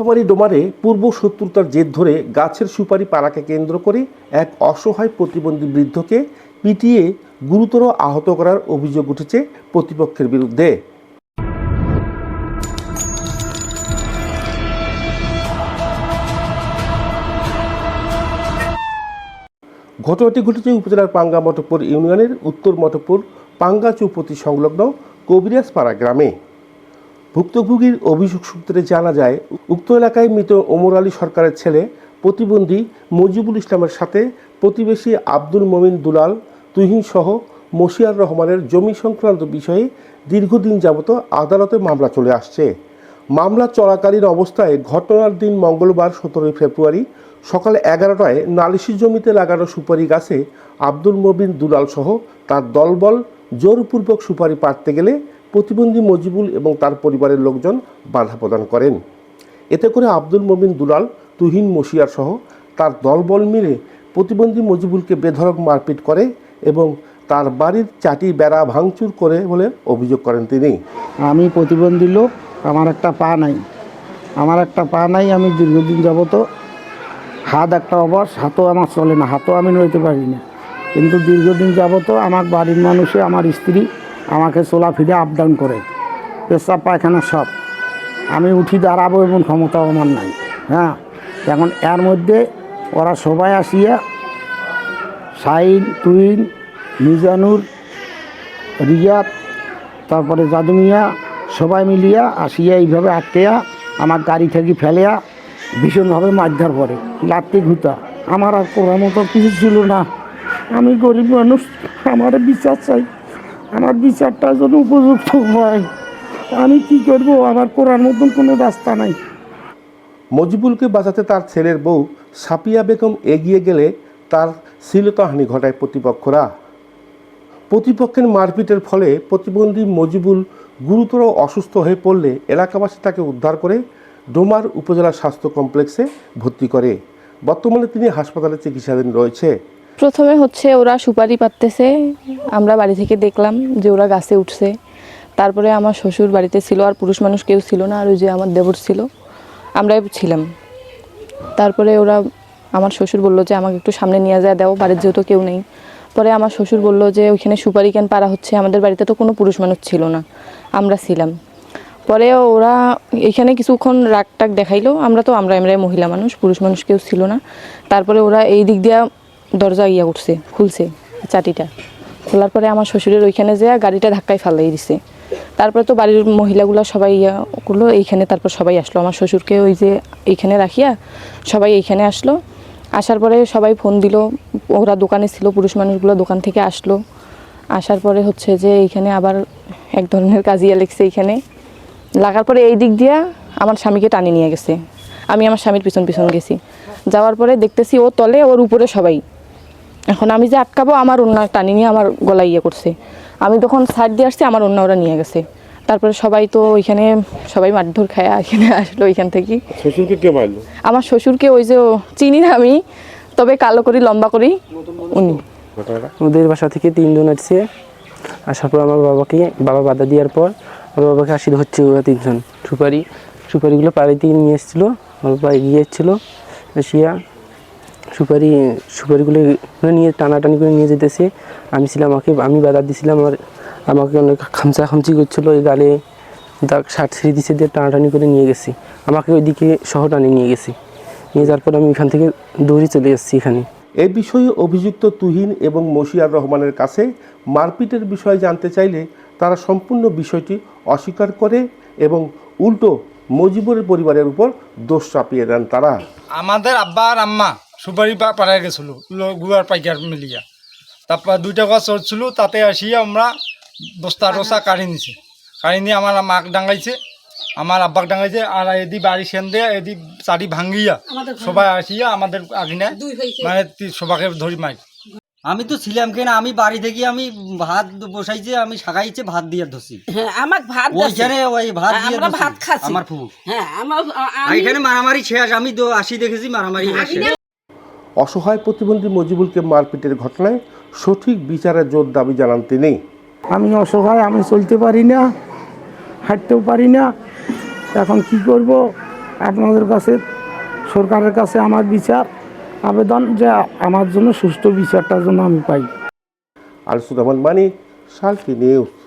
নীলফামারী ডোমারে পূর্ব শত্রুতার জেদ ধরে গাছের সুপারি পাড়াকে কেন্দ্র করে এক অসহায় প্রতিবন্ধী বৃদ্ধকে পিটিয়ে গুরুতর আহত করার অভিযোগ উঠেছে প্রতিপক্ষের বিরুদ্ধে। ঘটনাটি ঘটেছে উপজেলার পাঙ্গা মটকপুর ইউনিয়নের উত্তর মটকপুর পাঙ্গা চৌপতি সংলগ্ন কবিরাজপাড়া গ্রামে। ভুক্তভোগীর অভিযোগ সূত্রে জানা যায়, উক্ত এলাকায় মৃত ওমর আলী সরকারের ছেলে, প্রতিবন্ধী মজিবুল ইসলামের সাথে প্রতিবেশী আব্দুল মমিন দুলাল, তুহিন সহ মশিয়ার রহমানের জমি সংক্রান্ত বিষয়ে দীর্ঘদিন যাবত আদালতে মামলা চলে আসছে। মামলা চলাকালীন অবস্থায় ঘটনার দিন মঙ্গলবার সতেরোই ফেব্রুয়ারি সকাল এগারোটায় নালিশি জমিতে লাগানো সুপারি গাছে আব্দুল মবিন দুলাল সহ তার দলবল জোরপূর্বক সুপারি পাড়তে গেলে প্রতিবন্ধী মজিবুল এবং তার পরিবারের লোকজন বাধা প্রদান করেন। এতে করে আব্দুল মবিন দুলাল, তুহিন মশিয়ার সহ তার দলবল মিলে প্রতিবন্ধী মজিবুলকে বেধড়ক মারপিট করে এবং তার বাড়ির চাটি বেড়া ভাঙচুর করে বলে অভিযোগ করেন তিনি। আমি প্রতিবন্ধী লোক, আমার একটা পা নাই। আমার একটা পা নাই, আমি দীর্ঘদিন যাবত হাত একটা অবশ, হাতও আমার চলে না, হাতও আমি নইতে পারি না। কিন্তু দীর্ঘদিন যাবত আমার বাড়ির মানুষে, আমার স্ত্রী আমাকে চলাফিরে আপ ডাউন করে। পেশাব পায়খানা সব। আমি উঠি দাঁড়াবো এবং ক্ষমতাও আমার নাই। হ্যাঁ এখন এর মধ্যে ওরা সবাই আসিয়া সাইন তুইন মিজানুর, রিয়াদ, তারপরে জাদুমিয়া সবাই মিলিয়া আসিয়া এইভাবে আটকেয়া আমার গাড়ি থেকে ফেলেয়া ভীষণভাবে মারধর করে। লাত্তি ঘুতা। আমার আর করার মতো কিছু ছিল না। আমি গরিব মানুষ, আমার বিচার চাই আমার বিচারটা যেন উপযুক্ত হয়। আমি কি করব? আমার করার মতন কোনো রাস্তা নাই। মজিবুলকে বাঁচাতে তার ছেলের বউ সাপিয়া বেগম এগিয়ে গেলে তার শ্লীলতাহানি ঘটায় প্রতিপক্ষরা। প্রতিপক্ষের মারপিটের ফলে প্রতিবন্ধী মজিবুল গুরুতর অসুস্থ হয়ে পড়লে এলাকাবাসী তাকে উদ্ধার করে ডোমার উপজেলা স্বাস্থ্য কমপ্লেক্সে ভর্তি করে। বর্তমানে তিনি হাসপাতালে চিকিৎসাধীন রয়েছে। প্রথমে হচ্ছে ওরা সুপারি পাততেছে। আমরা বাড়ি থেকে দেখলাম যে ওরা গাছে উঠছে। তারপরে আমার শ্বশুর বাড়িতে ছিল আর পুরুষ মানুষ কেউ ছিল না, আর ওই যে আমার দেবর ছিল, আমরাই ছিলাম। তারপরে ওরা আমার শ্বশুর বলল যে, আমাকে একটু সামনে নিয়ে যায়, দাও, বাড়ির যেহেতু কেউ নেই। পরে আমার শ্বশুর বলল যে, ওইখানে সুপারি কেন পারা হচ্ছে, আমাদের বাড়িতে তো কোনো পুরুষ মানুষ ছিল না। আমরা ছিলাম। পরে ওরা এখানে কিছুক্ষণ রাগ টাক দেখাইলো। আমরা তো আমরা আমরাই মহিলা মানুষ, পুরুষ মানুষ কেউ ছিল না। তারপরে ওরা এই দিক দিয়া দরজা ইয়া করছে খুলছে চাটিটা। খোলার পরে আমার শ্বশুরের ওইখানে যেয়ে গাড়িটা ধাক্কায় ফালাই দিছে। তারপরে তো বাড়ির মহিলাগুলো সবাই ইয়া করল, এইখানে তারপর সবাই আসলো। আমার শ্বশুরকে ওই যে এইখানে রাখিয়া সবাই এইখানে আসলো। আসার পরে সবাই ফোন দিল, ওরা দোকানে ছিল, পুরুষ মানুষগুলো দোকান থেকে আসলো। আসার পরে হচ্ছে যে এইখানে আবার এক ধরনের কাজিয়া লেগছে এইখানে। লাগার পরে এই দিক দিয়া আমার স্বামীকে টানি নিয়ে গেছে। আমি আমার স্বামীর পিছন পিছন গেছি। যাওয়ার পরে দেখতেছি ও তলে, ওর উপরে সবাই। এখন আমি যে আটকাবো আমার অন্য টানি নিয়ে আমার গলা ইয়ে করছে। আমি তখন সাইড দিয়ে আসছি আমার অন্য ওরা নিয়ে গেছে। তারপরে সবাই তো ওইখানে সবাই মারধর খায় এখানে আসলো ওইখান থেকে শ্বশুরকে কে মারলো? আমার শ্বশুরকে ওই যে চিনি না আমি তবে কালো করি লম্বা করি উনি। ওদের বাসা থেকে তিনজন আসছে। আসার পর আমার বাবাকে বাবা বাধা দেওয়ার পর আমার বাবাকে আসি হচ্ছে ওরা তিনজন। সুপারি সুপারিগুলো পাড়ি থেকে নিয়ে এসেছিল আমার বাবা এগিয়ে এসেছিল এসিয়া সুপারি সুপারিগুলো নিয়ে টানাটানি করে নিয়ে যেতেছে। আমি ছিলাম আমাকে আমি বাধা দিয়েছিলাম আমার আমাকে অনেক খামচা খামচি করছিল এই গালে দাগ শার্ট ছিঁড়ে দিছে দিয়ে টানাটানি করে নিয়ে গেছি। আমাকে ওইদিকে শহর টানি নিয়ে গেছি। নিয়ে যাওয়ার পর আমি এখান থেকে দৌড়ে চলে এসেছি এখানে। এ বিষয়ে অভিযুক্ত তুহিন এবং মশিয়ার রহমানের কাছে মারপিটের বিষয়ে জানতে চাইলে তারা সম্পূর্ণ বিষয়টি অস্বীকার করে এবং উল্টো মজিবুরের পরিবারের উপর দোষ চাপিয়ে দেন তারা। আমাদের আব্বা আর আম্মা সুপারি পা- পাড়ায় গেছিল লো- গুয়ার পাইকার মিলিয়া। তারপর দুইটা গাছ চড়ছিল তাতে আসিয়া আমরা বস্তা টস্তা কাঢ়ি নিছে। কাঢ়ি নিয়ে আমার মাক ডাঙাইছে আমার আব্বাক ডাঙাইছে আর এদি বাড়ি সেন দিয়ে এদি চারি ভাঙ্গিয়া সবাই আসিয়া আমাদের আগিনায় মানে সবাকে ধরি মাই আমি তো ছিলাম কেনা আমি বাড়ি থেকে আমি ভাত বসাইছে আমি শাকাইছে ভাত দিয়ে ধরছি হ্যাঁ আমার ভাত ওইখানে ওই ভাত দিয়ে ভাত খাচ্ছি। আমার ফুফু হ্যাঁ আমার এখানে মারামারি শেষ আমি তো আসি দেখেছি মারামারি অসহায় প্রতিবন্ধী মজিবুলকে মারপিটের ঘটনায় সঠিক বিচারের জোর দাবি জানান তিনি। আমি অসহায় আমি চলতে পারি না হাঁটতেও পারি না। এখন কি করব? আপনাদের কাছে সরকারের কাছে আমার বিচার আবেদন যে আমার জন্য সুষ্ঠু বিচারটার জন্য আমি পাই। আলসুর রহমান মানিক সালকি নিউজ।